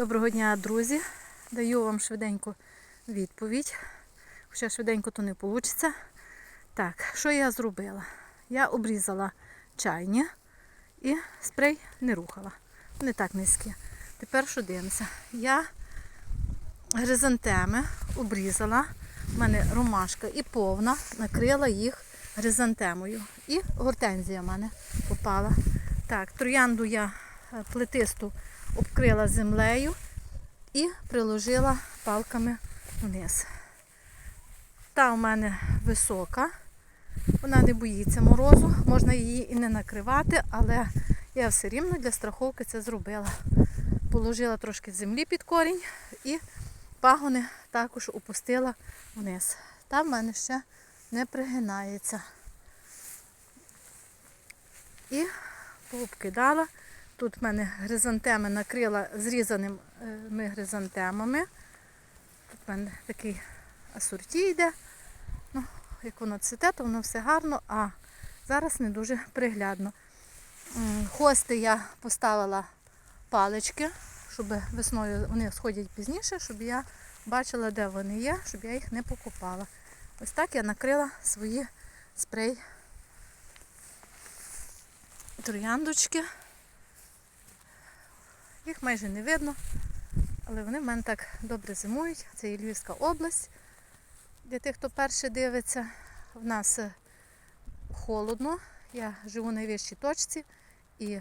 Доброго дня, друзі. Даю вам швиденько відповідь. Хоча швиденько то не вийде. Так, що я зробила? Я обрізала чайні і спрей не рухала. Вони так низькі. Тепер що дивимося? Я гризантеми обрізала. У мене ромашка і повна, накрила їх гризантемою. І гортензія в мене попала. Так, троянду я е, плетисту обкрила землею і приложила палками вниз. Та у мене висока, вона не боїться морозу, можна її і не накривати, але я все рівно для страховки це зробила. Положила трошки землі під корінь і пагони також опустила вниз. Та в мене ще не пригинається. І пообкидала. Тут в мене гризантеми накрила зрізаними гризантемами. Тут в мене такий асорті йде. Ну, як воно цвіте, то воно все гарно, а зараз не дуже приглядно. Хости я поставила палички, щоб весною вони сходять пізніше, щоб я бачила, де вони є, щоб я їх не покупала. Ось так я накрила свої спрей трояндочки. Їх майже не видно, але вони в мене так добре зимують. Це і Львівська область. Для тих, хто перше дивиться, в нас е, холодно. Я живу на найвищій точці і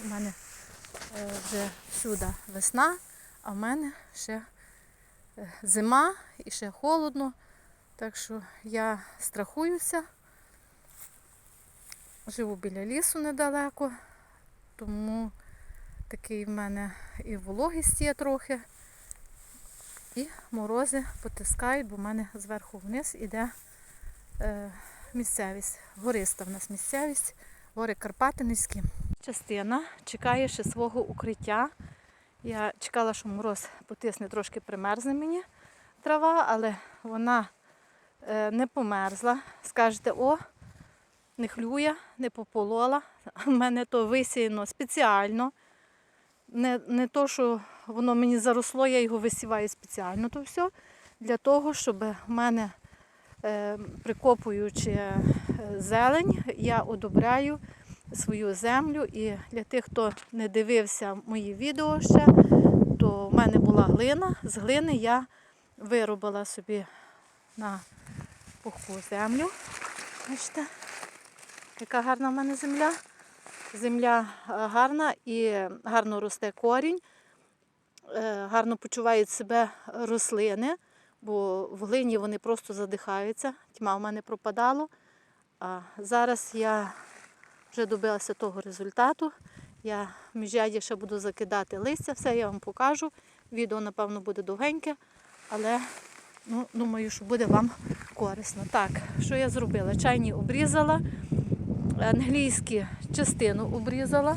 в мене е, вже всюди весна, а в мене ще е, зима і ще холодно. Так що я страхуюся. Живу біля лісу недалеко, тому такий в мене і вологість є трохи. І морози потискають, бо в мене зверху вниз іде е, місцевість. Гориста в нас місцевість, гори Карпати низькі. Частина чекає ще свого укриття. Я чекала, що мороз потисне, трошки примерзне мені трава, але вона е, не померзла. Скажете, о, не хлює, не пополола. У мене то висіяно спеціально. Не, не то, що воно мені заросло, я його висіваю спеціально, то все для того, щоб в мене, е, прикопуючи е, зелень, я одобряю свою землю. І для тих, хто не дивився мої відео ще, то в мене була глина. З глини я виробила собі на пухку землю. Бачите, яка гарна в мене земля. Земля е, гарна і гарно росте корінь, е, гарно почувають себе рослини, бо в глині вони просто задихаються. Тьма в мене пропадало. А зараз я вже добилася того результату. Я в міжряді ще буду закидати листя, все я вам покажу. Відео, напевно, буде довгеньке, але ну, думаю, що буде вам корисно. Так, що я зробила? Чайні обрізала англійські частину обрізала.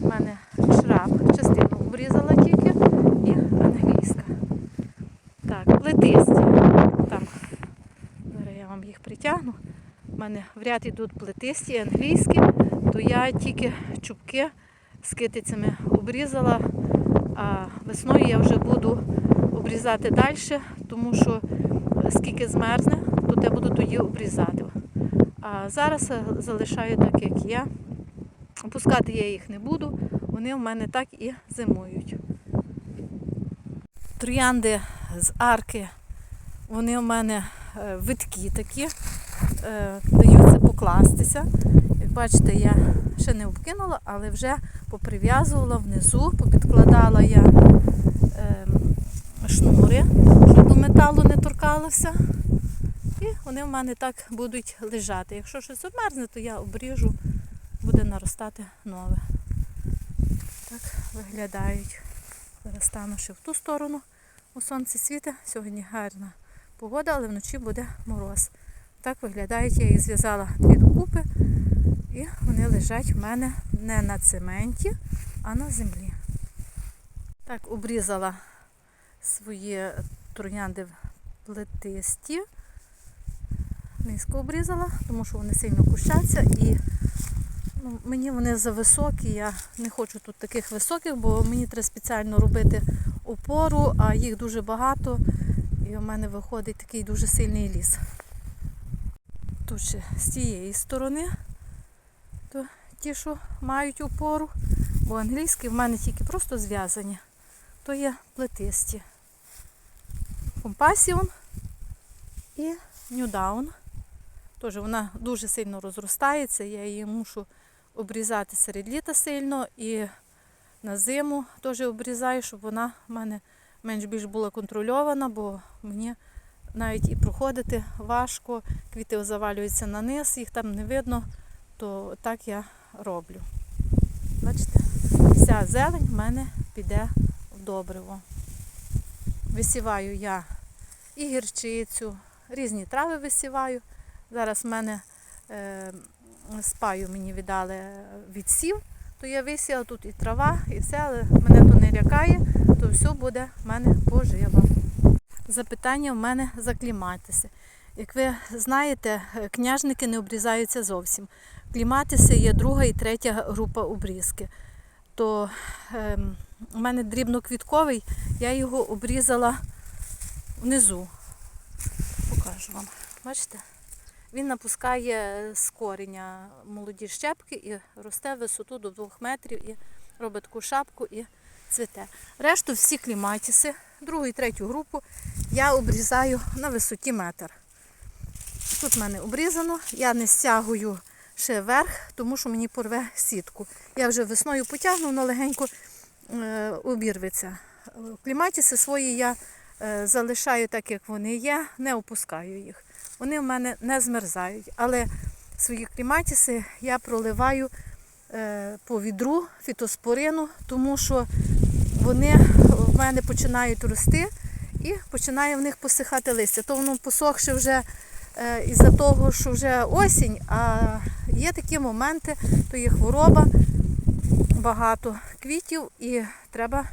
У мене шраб, частину обрізала тільки і англійська. Так, плетисті. Там, я вам їх притягну. У мене в ряд йдуть плетисті англійські, то я тільки чубки з китицями обрізала, а весною я вже буду обрізати далі, тому що скільки змерзне, то те буду тоді обрізати. А зараз залишаю так, як є. Опускати я їх не буду, вони в мене так і зимують. Троянди з арки, вони у мене е, виткі такі, е, даються покластися. Як бачите, я ще не обкинула, але вже поприв'язувала внизу, попідкладала я ем, шнури, щоб до металу не торкалося. Вони в мене так будуть лежати. Якщо щось обмерзне, то я обріжу, буде наростати нове. Так виглядають. Зараз стану ще в ту сторону. У сонці світе. Сьогодні гарна погода, але вночі буде мороз. Так виглядають, я їх зв'язала дві докупи і вони лежать в мене не на цементі, а на землі. Так, обрізала свої троянди плетисті низько обрізала, тому що вони сильно кущаться і ну, мені вони зависокі. Я не хочу тут таких високих, бо мені треба спеціально робити опору, а їх дуже багато. І у мене виходить такий дуже сильний ліс. Тут ще з тієї сторони, то ті, що мають опору, бо англійські в мене тільки просто зв'язані, то є плетисті. Компасіон і Ньюдаун. Тож вона дуже сильно розростається, я її мушу обрізати серед літа сильно і на зиму теж обрізаю, щоб вона в мене менш-більш була контрольована, бо мені навіть і проходити важко, квіти завалюються на низ, їх там не видно, то так я роблю. Бачите, вся зелень в мене піде в добриво. Висіваю я і гірчицю, різні трави висіваю. Зараз в мене е, спаю мені віддали відсів, то я висіла тут і трава, і все, але мене то не лякає, то все буде в мене пожива. Запитання в мене закліматися. Як ви знаєте, е, княжники не обрізаються зовсім. Кліматиси є друга і третя група обрізки. То е, у мене дрібноквітковий, я його обрізала внизу. Покажу вам. Бачите? Він напускає з коріння молоді щепки і росте в висоту до 2 метрів і робить таку шапку і цвіте. Решту всі кліматіси, другу і третю групу я обрізаю на висоті метр. Тут в мене обрізано, я не стягую ще вверх, тому що мені порве сітку. Я вже весною потягну, воно легенько е, обірветься. Кліматіси свої я е, залишаю так, як вони є, не опускаю їх. Вони в мене не змерзають. Але свої кліматіси я проливаю е, по відру фітоспорину, тому що вони в мене починають рости і починає в них посихати листя. То воно посохше вже е, із-за того, що вже осінь, а є такі моменти, то є хвороба, багато квітів і треба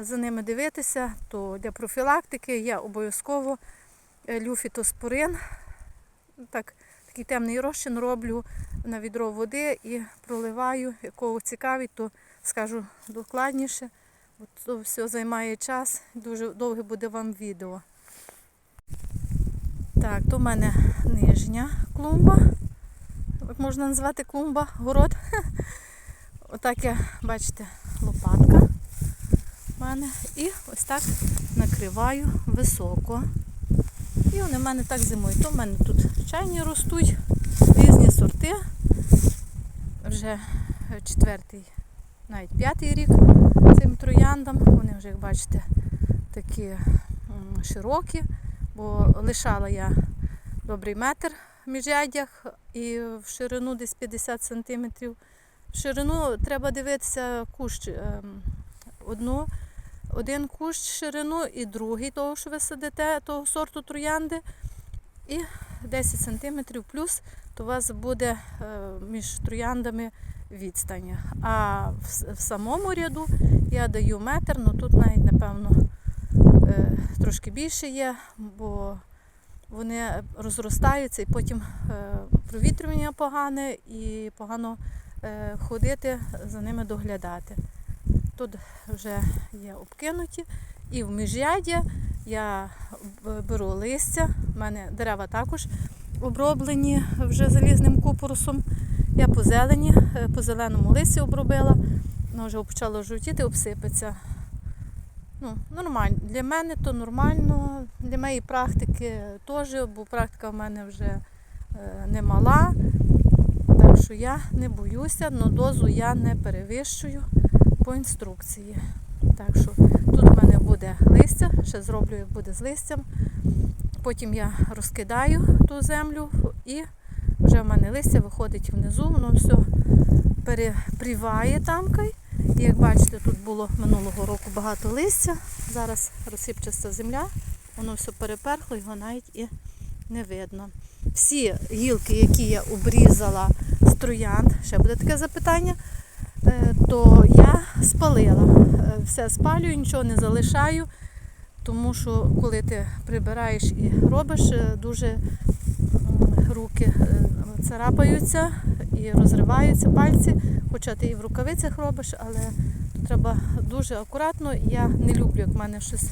за ними дивитися. То для профілактики я обов'язково е, лю фітоспорин. Так, такий темний розчин роблю на відро води і проливаю, якого цікавить, то скажу докладніше. От то все займає час, дуже довге буде вам відео. Так, то в мене нижня клумба. Як можна назвати клумба, город. Отак я, бачите, лопатка в мене. І ось так накриваю високо. І вони в мене так зимують. То в мене тут чайні ростуть, різні сорти. Вже четвертий, навіть п'ятий рік цим трояндам. Вони вже, як бачите, такі широкі, бо лишала я добрий метр в міжряддях і в ширину десь 50 сантиметрів. В ширину треба дивитися кущ ем, одну, один кущ ширину і другий того, що ви садите, того сорту троянди. І 10 сантиметрів плюс, то у вас буде е, між трояндами відстань. А в, самому ряду я даю метр, ну тут навіть, напевно, е, трошки більше є, бо вони розростаються і потім е, провітрювання погане і погано ходити, за ними доглядати. Тут вже є обкинуті. І в міжряддя я беру листя. У мене дерева також оброблені вже залізним купорусом. Я по зелені, е, по зеленому листі обробила. Воно вже почало жовтіти, обсипеться. Ну, нормально. Для мене то нормально, для моєї практики теж, бо практика в мене вже е, немала. Так що я не боюся, але дозу я не перевищую по інструкції. Так що тут в мене буде листя, ще зроблю, як буде з листям. Потім я розкидаю ту землю і вже в мене листя виходить внизу, воно все перепріває тамкай. І як бачите, тут було минулого року багато листя. Зараз розсипчаста земля, воно все переперхло, його навіть і не видно. Всі гілки, які я обрізала з троянд, ще буде таке запитання, то я спалила. Е, Все спалюю, нічого не залишаю, тому що коли ти прибираєш і робиш, е, дуже руки е, царапаються і розриваються пальці, хоча ти і в рукавицях робиш, але треба дуже акуратно. Я не люблю, як в мене щось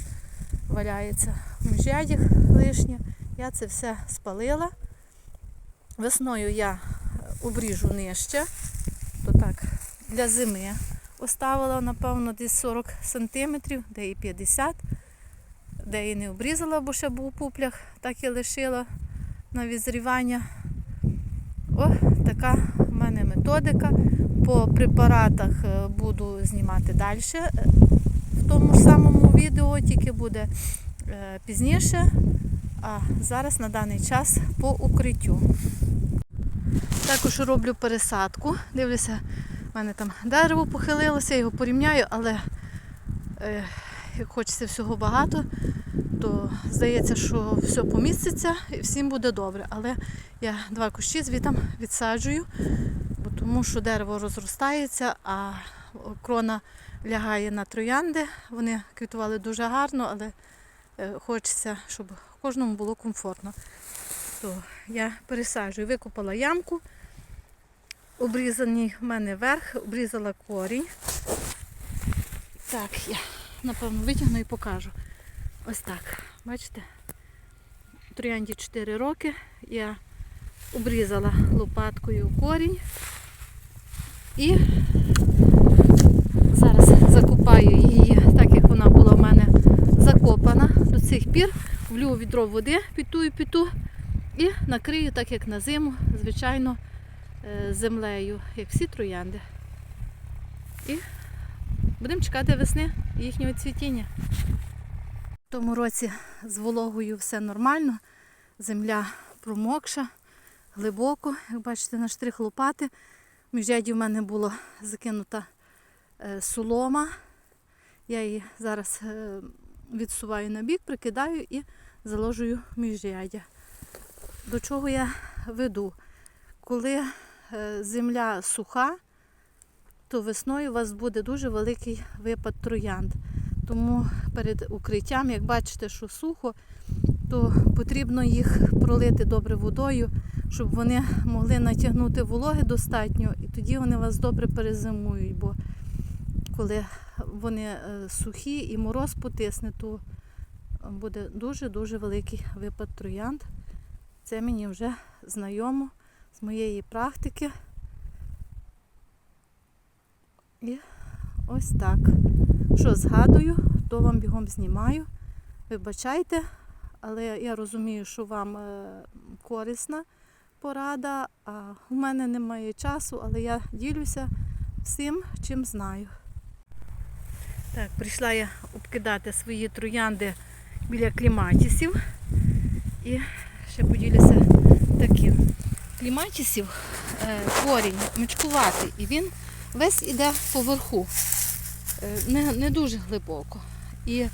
валяється в міжрядях лишнє. Я це все спалила. Весною я обріжу нижче, для зими оставила, напевно, десь 40 см, де і 50 де і не обрізала, бо ще був у пуплях, так і лишила на відзрівання. О, така в мене методика. По препаратах е, буду знімати далі в тому ж самому відео, тільки буде е, пізніше. А зараз на даний час по укриттю. Також роблю пересадку. Дивлюся, в мене там дерево похилилося, його порівняю, але е, хочеться всього багато, то здається, що все поміститься і всім буде добре. Але я два кущі звітом відсаджую, бо тому що дерево розростається, а крона лягає на троянди. Вони квітували дуже гарно, але е, хочеться, щоб кожному було комфортно. То я пересаджую, викопала ямку, обрізаний в мене верх, обрізала корінь. Так, я напевно витягну і покажу. Ось так. Бачите? Троянді 4 роки. Я обрізала лопаткою корінь і зараз закопаю її, так як вона була в мене закопана до цих пір. Влю відро води під ту і під ту і накрию, так як на зиму, звичайно, землею, як всі троянди. І будемо чекати весни їхнього цвітіння. В тому році з вологою все нормально, земля промокша, глибоко, як бачите, на штрих лопати. В міжряді в мене була закинута е, солома. Я її зараз е, відсуваю на бік, прикидаю і заложую в міжряддя. До чого я веду? Коли е, земля суха, то весною у вас буде дуже великий випад троянд. Тому перед укриттям, як бачите, що сухо, то потрібно їх пролити добре водою, щоб вони могли натягнути вологи достатньо, і тоді вони вас добре перезимують. Бо коли вони е, сухі і мороз потисне, то буде дуже-дуже великий випад троянд. Це мені вже знайомо з моєї практики. І ось так. Що згадую, то вам бігом знімаю. Вибачайте, але я розумію, що вам е, корисна порада, а у мене немає часу, але я ділюся всім, чим знаю. Так, прийшла я обкидати свої троянди біля кліматісів. І ще поділюся таким. Кліматісів е, корінь мечкуватий, і він весь іде поверху, е, не, не дуже глибоко. І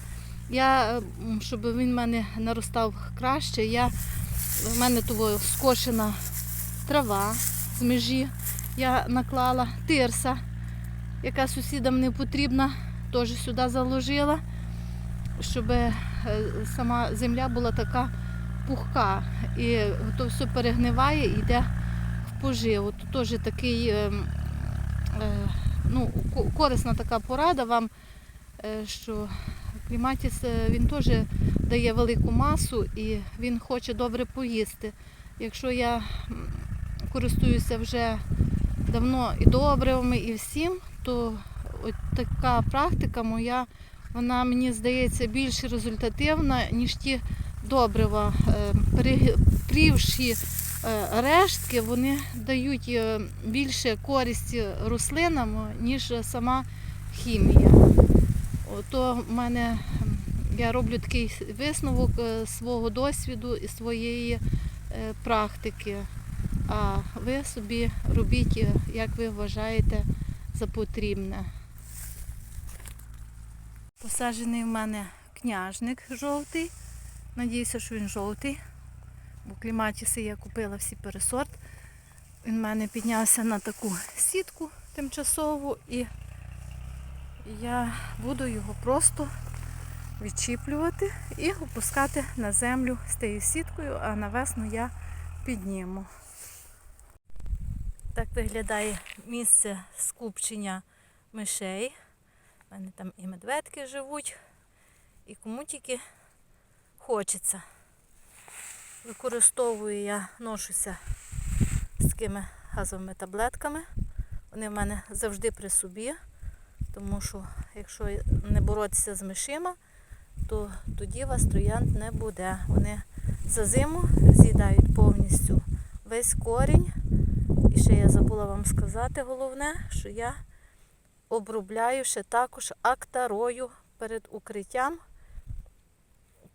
я, щоб він в мене наростав краще, я, в мене того скошена трава з межі. Я наклала тирса, яка сусідам не потрібна, теж сюди заложила, щоб е, сама земля була така пухка. І то все перегниває і йде в поживу. Тут теж такий е, е, ну, корисна така порада вам, е, що кліматіс е, він теж дає велику масу і він хоче добре поїсти. Якщо я користуюся вже давно і добривами, і всім, то от така практика моя, вона мені здається більш результативна, ніж ті добрива. Е, Пригрівші е, рештки, вони дають е, більше користі рослинам, ніж сама хімія. Ото в мене я роблю такий висновок свого досвіду і своєї практики. А ви собі робіть, як ви вважаєте за потрібне. Посаджений в мене княжник жовтий. Надіюся, що він жовтий. Бо кліматіси я купила всі пересорт. Він в мене піднявся на таку сітку тимчасову і я буду його просто відчіплювати і опускати на землю з тією сіткою, а на весну я підніму. Так виглядає місце скупчення мишей. У мене там і медведки живуть, і кому тільки хочеться. Використовую я, ношуся з такими газовими таблетками. Вони в мене завжди при собі, тому що якщо не боротися з мишима, то тоді вас троянд не буде. Вони за зиму з'їдають повністю весь корінь. І ще я забула вам сказати головне, що я обробляю ще також актарою перед укриттям,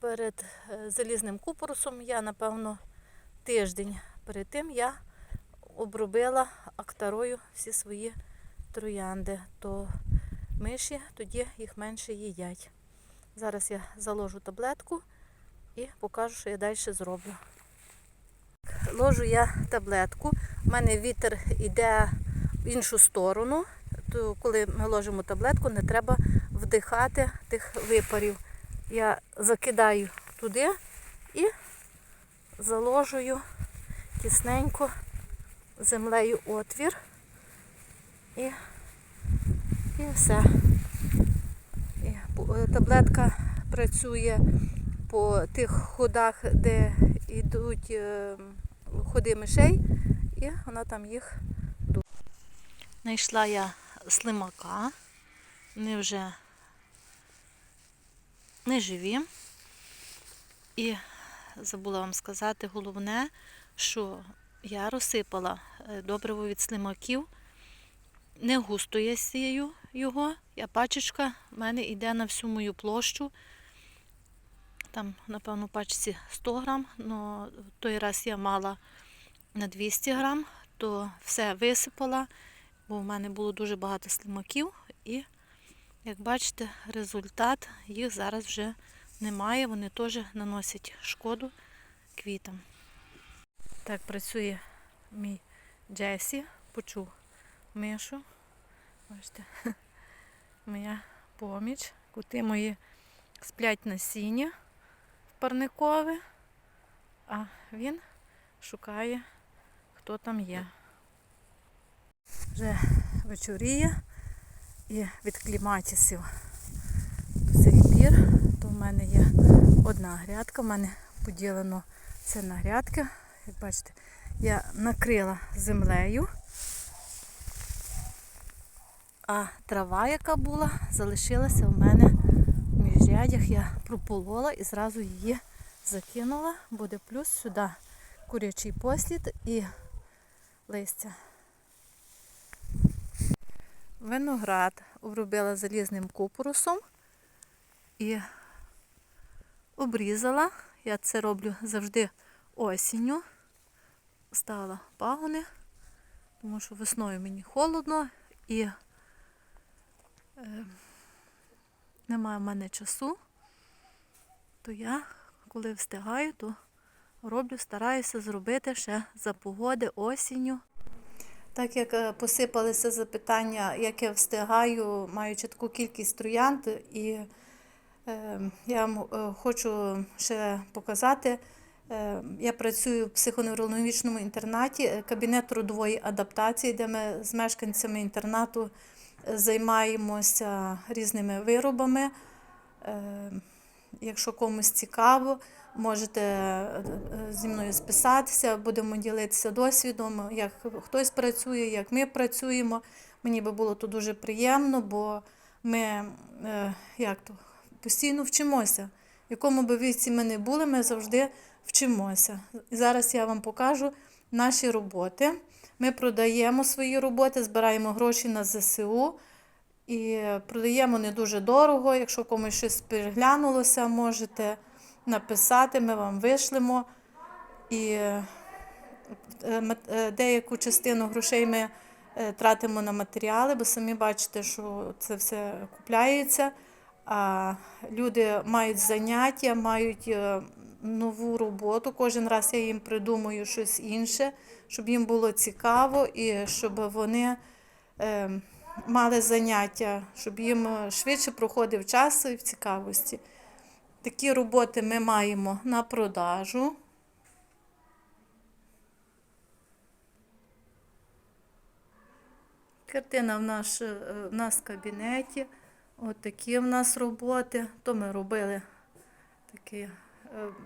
перед е, залізним купорусом. Я, напевно, тиждень перед тим я обробила актарою всі свої троянди, то миші тоді їх менше їдять. Зараз я заложу таблетку і покажу, що я далі зроблю. Ложу я таблетку. У мене вітер йде в іншу сторону. То коли ми ложимо таблетку, не треба вдихати тих випарів. Я закидаю туди і заложую тісненько землею отвір. І, і все. І е, таблетка працює по тих ходах, де йдуть е, ходи мишей, і вона там їх ду. Знайшла я слимака. Вони вже не живі. І забула вам сказати головне, що я розсипала е, добриво від слимаків. Не густо я сію його, я пачечка в мене йде на всю мою площу. Там, напевно, пачці 100 грам, але той раз я мала на 200 грам, то все висипала, бо в мене було дуже багато слимаків. І, як бачите, результат їх зараз вже немає. Вони теж наносять шкоду квітам. Так працює мій Джесі. Почув мишу. Бачите, моя поміч. Кути мої сплять на сіні парникове, а він шукає, хто там є. Вже вечоріє і від кліматісів до цих пір, то в мене є одна грядка, в мене поділено це на грядки. Як бачите, я накрила землею, а трава, яка була, залишилася в мене в міжрядях. Я прополола і зразу її закинула. Буде плюс сюди курячий послід і листя. Виноград обробила залізним купорусом і обрізала. Я це роблю завжди осінню. Ставила пагони, тому що весною мені холодно і е, немає в мене часу, то я, коли встигаю, то роблю, стараюся зробити ще за погоди осінню. Так як е, посипалися запитання, як я встигаю, маючи таку кількість троянд, і е, я вам е, хочу ще показати. Я працюю в психоневрологічному інтернаті, кабінет трудової адаптації, де ми з мешканцями інтернату займаємося різними виробами. Якщо комусь цікаво, можете е, е, зі мною списатися, будемо ділитися досвідом, як хтось працює, як ми працюємо. Мені би було то дуже приємно, бо ми е, як то, постійно вчимося. В якому би віці ми не були, ми завжди вчимося. Зараз я вам покажу наші роботи. Ми продаємо свої роботи, збираємо гроші на ЗСУ. І продаємо не дуже дорого. Якщо комусь щось переглянулося, можете написати, ми вам вишлемо. І е, е, деяку частину грошей ми е, тратимо на матеріали, бо самі бачите, що це все купляється. А люди мають заняття, мають нову роботу. Кожен раз я їм придумую щось інше, щоб їм було цікаво і щоб вони. мали заняття, щоб їм швидше проходив час і в цікавості. Такі роботи ми маємо на продажу. Картина в, наш, е, в нас в кабінеті. От такі в нас роботи. То ми робили такі. е,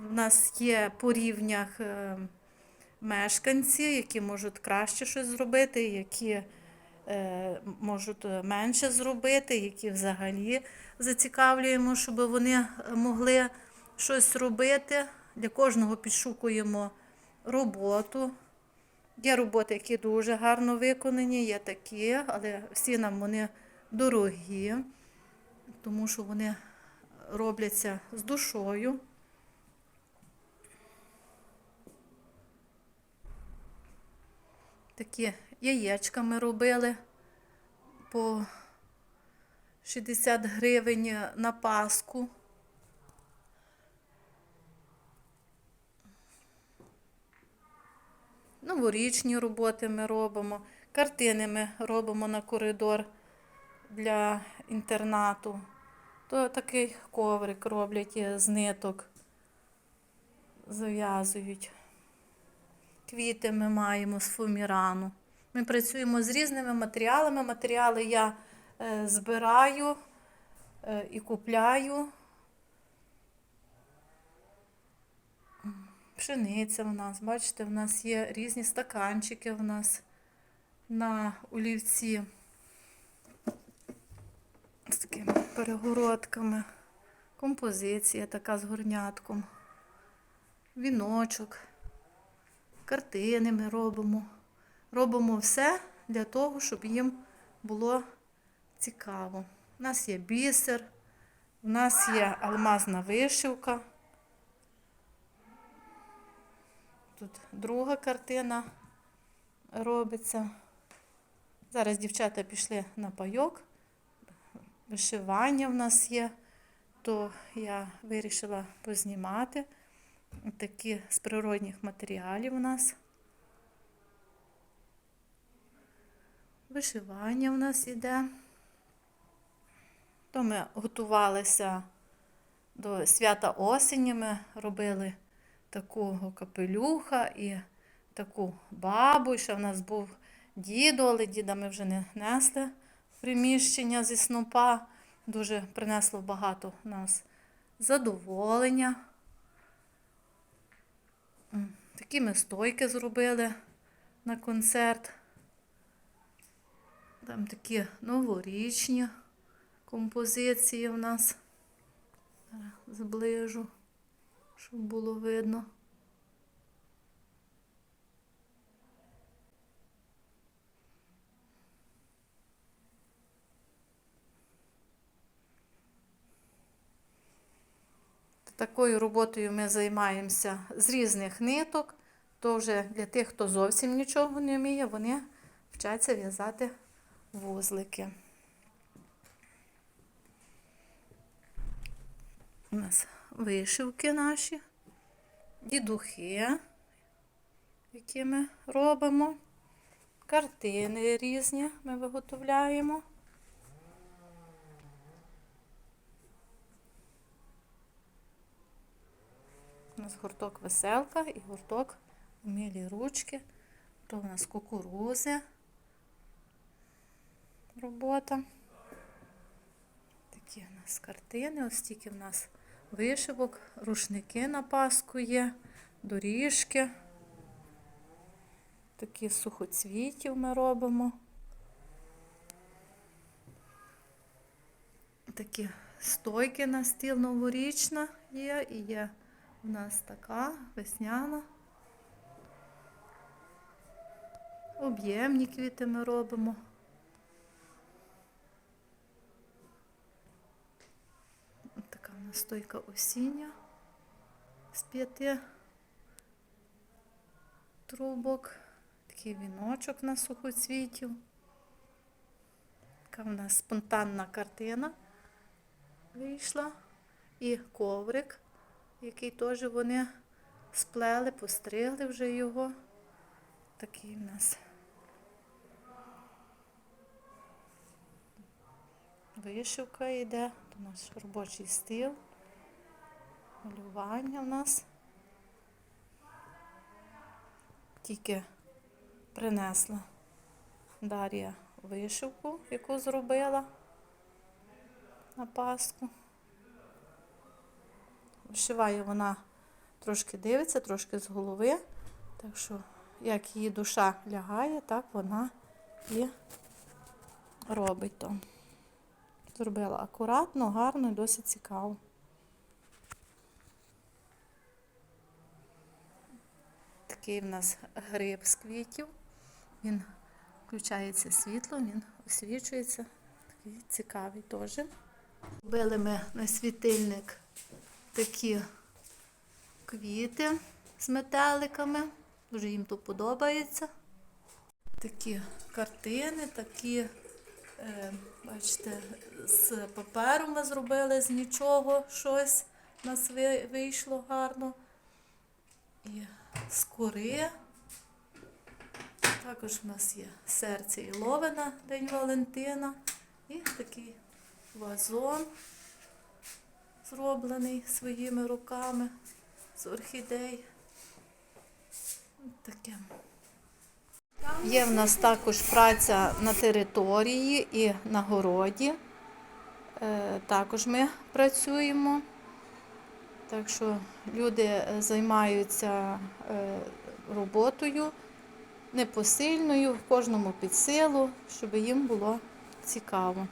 В нас є по рівнях е, мешканці, які можуть краще щось зробити, які е, можуть менше зробити, які взагалі зацікавлюємо, щоб вони могли щось робити. Для кожного підшукуємо роботу. Є роботи, які дуже гарно виконані, є такі, але всі нам вони дорогі, тому що вони робляться з душою. Такі яєчка ми робили по 60 гривень на Пасху. Новорічні роботи ми робимо, картини ми робимо на коридор для інтернату. То такий коврик роблять е, з ниток, зав'язують. Квіти ми маємо з фумірану. Ми працюємо з різними матеріалами. Матеріали я е, збираю е, і купляю. Пшениця в нас, бачите, в нас є різні стаканчики в нас на олівці з такими перегородками. Композиція така з горнятком. Віночок. Картини ми робимо. Робимо все для того, щоб їм було цікаво. У нас є бісер, у нас є алмазна вишивка. Тут друга картина робиться. Зараз дівчата пішли на пайок. Вишивання в нас є, то я вирішила познімати. Такі з природних матеріалів у нас. Вишивання в нас іде. То ми готувалися до свята осені. Ми робили такого капелюха і таку бабу. І ще в нас був дідо, але діда ми вже не несли приміщення зі снопа. Дуже принесло багато нас задоволення. Такі ми стойки зробили на концерт. Там такі новорічні композиції в нас. Зближу, щоб було видно. Такою роботою ми займаємося з різних ниток. То вже для тих, хто зовсім нічого не вміє, вони вчаться в'язати вузлики. У нас вишивки наші, дідухи, які ми робимо, картини різні ми виготовляємо. У нас гурток веселка і гурток вмілі ручки. То у нас кукурузи. Робота. Такі у нас картини, ось стільки в нас вишивок, рушники на Пасху є, доріжки. Такі сухоцвітів ми робимо. Такі стойки на стіл новорічна є і є у нас така весняна. Об'ємні квіти ми робимо. Така у нас стойка осіння з п'яти трубок. Такий віночок на сухоцвітів. Така у нас спонтанна картина вийшла. І коврик, який теж вони сплели, постригли вже його. Такий в нас. Вишивка йде, то наш робочий стіл, малювання в нас. Тільки принесла Дар'я вишивку, яку зробила. на Пасху. Вишиває вона трошки дивиться, трошки з голови. Так що, як її душа лягає, так вона і робить то. Зробила акуратно, гарно і досить цікаво. Такий в нас гриб з квітів. Він включається світло, він освічується. Такий цікавий теж. Робили ми на світильник такі квіти з метеликами. Дуже їм то подобається. Такі картини, такі, е, бачите, з паперу ми зробили з нічого щось. У нас вийшло гарно. І з кори. Також у нас є серце і ловина День Валентина. І такий вазон, зроблений своїми руками з орхідей. Таке. Є в нас також праця на території і на городі. Е, Також ми працюємо. Так що люди е, займаються е, роботою непосильною, в кожному під силу, щоб їм було цікаво.